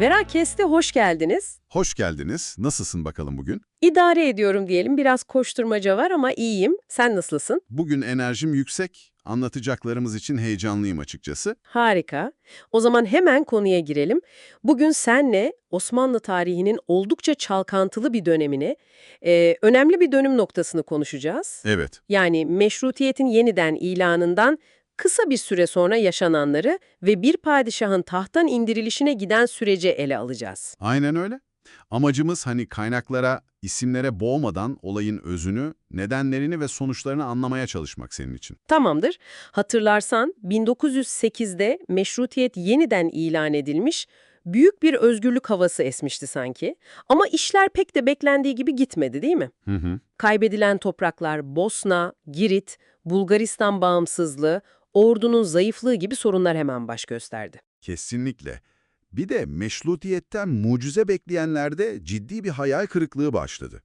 Verakes'te hoş geldiniz. Hoş geldiniz. Nasılsın bakalım bugün? İdare ediyorum diyelim. Biraz koşturmaca var ama iyiyim. Sen nasılsın? Bugün enerjim yüksek. Anlatacaklarımız için heyecanlıyım açıkçası. Harika. O zaman hemen konuya girelim. Bugün senle Osmanlı tarihinin oldukça çalkantılı bir dönemini, e, önemli bir dönüm noktasını konuşacağız. Evet, Yani meşrutiyetin yeniden ilanından kısa bir süre sonra yaşananları ve bir padişahın tahttan indirilişine giden süreci ele alacağız. aynen öyle. Amacımız hani kaynaklara, isimlere boğmadan olayın özünü, nedenlerini ve sonuçlarını anlamaya çalışmak senin için. Tamamdır. Hatırlarsan 1908'de meşrutiyet yeniden ilan edilmiş, büyük bir özgürlük havası esmişti sanki. Ama işler pek de beklendiği gibi gitmedi değil mi? Hı hı. Kaybedilen topraklar Bosna, Girit, Bulgaristan bağımsızlığı, ordunun zayıflığı gibi sorunlar hemen baş gösterdi. Kesinlikle. Bir de meşrutiyetten mucize bekleyenlerde ciddi bir hayal kırıklığı başladı.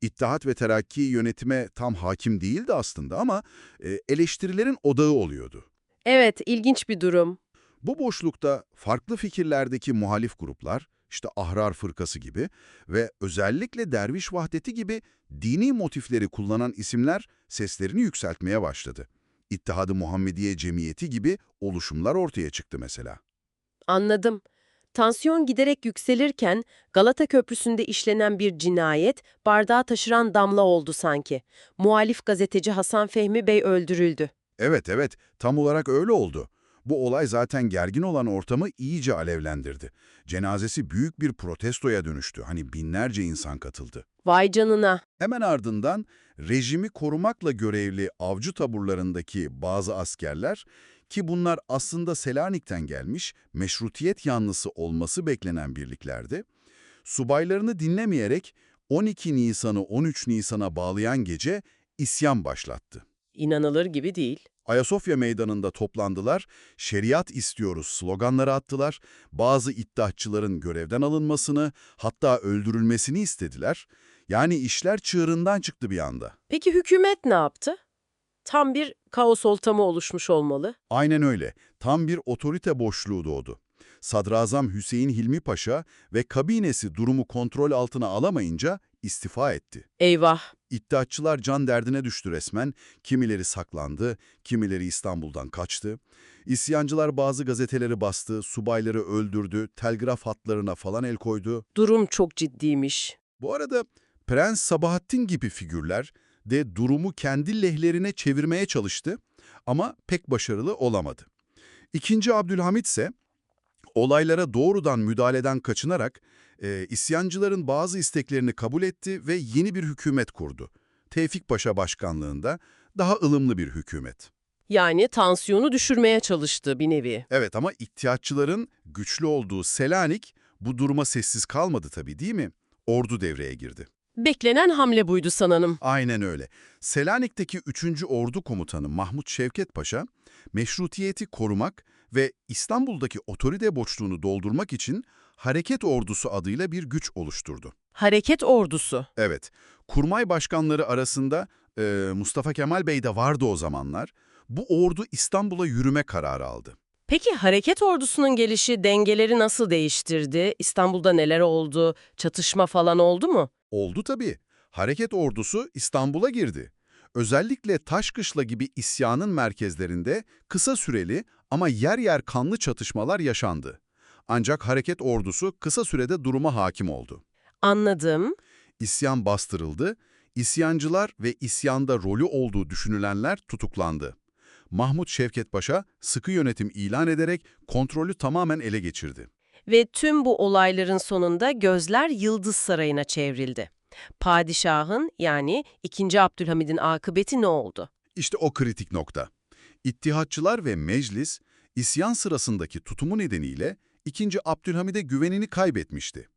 İttihat ve Terakki yönetime tam hakim değildi aslında ama e, eleştirilerin odağı oluyordu. Evet, ilginç bir durum. Bu boşlukta farklı fikirlerdeki muhalif gruplar, işte Ahrar Fırkası gibi ve özellikle Derviş Vahdeti gibi dini motifleri kullanan isimler seslerini yükseltmeye başladı. İttihadı Muhammediye Cemiyeti gibi oluşumlar ortaya çıktı mesela. Anladım. Tansiyon giderek yükselirken Galata Köprüsü'nde işlenen bir cinayet bardağı taşıran damla oldu sanki. Muhalif gazeteci Hasan Fehmi Bey öldürüldü. Evet evet, tam olarak öyle oldu. Bu olay zaten gergin olan ortamı iyice alevlendirdi. Cenazesi büyük bir protestoya dönüştü. Hani binlerce insan katıldı. Vay canına. Hemen ardından rejimi korumakla görevli avcı taburlarındaki bazı askerler ki bunlar aslında Selanik'ten gelmiş meşrutiyet yanlısı olması beklenen birliklerdi, subaylarını dinlemeyerek 12 Nisan'ı 13 Nisan'a bağlayan gece isyan başlattı. İnanılır gibi değil. Ayasofya meydanında toplandılar, şeriat istiyoruz sloganları attılar, bazı iddiatçıların görevden alınmasını, hatta öldürülmesini istediler. Yani işler çığırından çıktı bir anda. Peki hükümet ne yaptı? Tam bir kaos ortamı oluşmuş olmalı. Aynen öyle, tam bir otorite boşluğu doğdu. Sadrazam Hüseyin Hilmi Paşa ve kabinesi durumu kontrol altına alamayınca istifa etti. Eyvah. İddiatçılar can derdine düştü resmen, kimileri saklandı, kimileri İstanbul'dan kaçtı. İsyancılar bazı gazeteleri bastı, subayları öldürdü, telgraf hatlarına falan el koydu. Durum çok ciddiymiş. Bu arada Prens Sabahattin gibi figürler de durumu kendi lehlerine çevirmeye çalıştı ama pek başarılı olamadı. İkinci Abdülhamit ise olaylara doğrudan müdahaleden kaçınarak e, isyancıların bazı isteklerini kabul etti ve yeni bir hükümet kurdu. Tevfik Paşa başkanlığında daha ılımlı bir hükümet. Yani tansiyonu düşürmeye çalıştı bir nevi. Evet ama ihtiyaççıların güçlü olduğu Selanik bu duruma sessiz kalmadı tabii değil mi? Ordu devreye girdi. Beklenen hamle buydu sananım. Aynen öyle. Selanik'teki 3. Ordu Komutanı Mahmut Şevket Paşa, meşrutiyeti korumak ve İstanbul'daki otorite boşluğunu doldurmak için Hareket Ordusu adıyla bir güç oluşturdu. Hareket ordusu. Evet, kurmay başkanları arasında e, Mustafa Kemal Bey de vardı o zamanlar. Bu ordu İstanbul'a yürüme kararı aldı. Peki hareket ordusunun gelişi dengeleri nasıl değiştirdi? İstanbul'da neler oldu? Çatışma falan oldu mu? Oldu tabii. Hareket ordusu İstanbul'a girdi. Özellikle Taşkışla gibi isyanın merkezlerinde kısa süreli ama yer yer kanlı çatışmalar yaşandı. Ancak hareket ordusu kısa sürede duruma hakim oldu. Anladım. İsyan bastırıldı, isyancılar ve isyanda rolü olduğu düşünülenler tutuklandı. Mahmut Şevket Paşa sıkı yönetim ilan ederek kontrolü tamamen ele geçirdi. Ve tüm bu olayların sonunda gözler Yıldız Sarayı'na çevrildi. Padişahın yani 2. Abdülhamid'in akıbeti ne oldu? İşte o kritik nokta. İttihatçılar ve meclis, isyan sırasındaki tutumu nedeniyle 2. Abdülhamid'e güvenini kaybetmişti.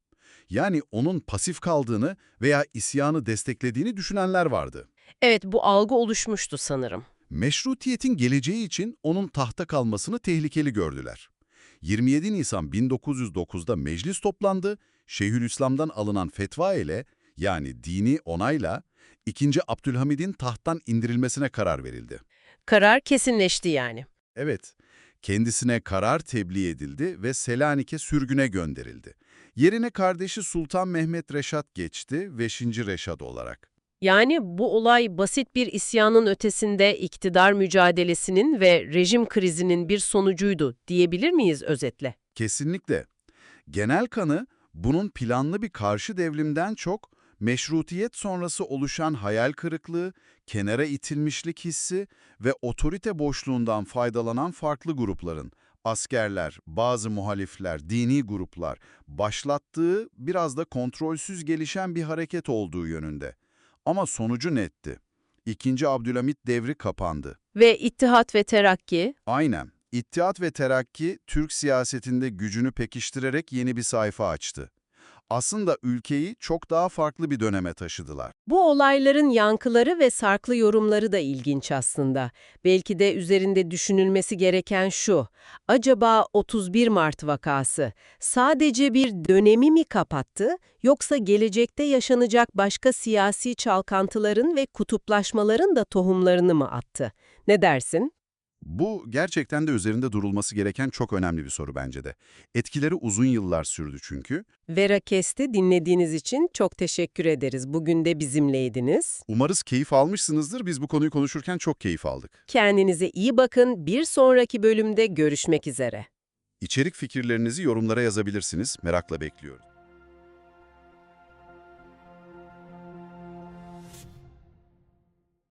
Yani onun pasif kaldığını veya isyanı desteklediğini düşünenler vardı. Evet bu algı oluşmuştu sanırım. Meşrutiyetin geleceği için onun tahta kalmasını tehlikeli gördüler. 27 Nisan 1909'da meclis toplandı, Şeyhülislam'dan alınan fetva ile yani dini onayla 2. Abdülhamid'in tahttan indirilmesine karar verildi. Karar kesinleşti yani. Evet, Kendisine karar tebliğ edildi ve Selanik'e sürgüne gönderildi. Yerine kardeşi Sultan Mehmet Reşat geçti, 5. Reşat olarak. Yani bu olay basit bir isyanın ötesinde iktidar mücadelesinin ve rejim krizinin bir sonucuydu diyebilir miyiz özetle? Kesinlikle. Genel kanı bunun planlı bir karşı devrimden çok meşrutiyet sonrası oluşan hayal kırıklığı, kenara itilmişlik hissi ve otorite boşluğundan faydalanan farklı grupların, askerler, bazı muhalifler, dini gruplar başlattığı biraz da kontrolsüz gelişen bir hareket olduğu yönünde. Ama sonucu netti. İkinci Abdülhamit devri kapandı. Ve İttihat ve Terakki, Aynen. İttihat ve Terakki, Türk siyasetinde gücünü pekiştirerek yeni bir sayfa açtı. Aslında ülkeyi çok daha farklı bir döneme taşıdılar. Bu olayların yankıları ve sarklı yorumları da ilginç aslında. Belki de üzerinde düşünülmesi gereken şu. Acaba 31 Mart vakası sadece bir dönemi mi kapattı yoksa gelecekte yaşanacak başka siyasi çalkantıların ve kutuplaşmaların da tohumlarını mı attı? Ne dersin? Bu gerçekten de üzerinde durulması gereken çok önemli bir soru bence de. Etkileri uzun yıllar sürdü çünkü. Vera Kest'i dinlediğiniz için çok teşekkür ederiz. Bugün de bizimleydiniz. Umarız keyif almışsınızdır. Biz bu konuyu konuşurken çok keyif aldık. Kendinize iyi bakın. Bir sonraki bölümde görüşmek üzere. İçerik fikirlerinizi yorumlara yazabilirsiniz. Merakla bekliyoruz.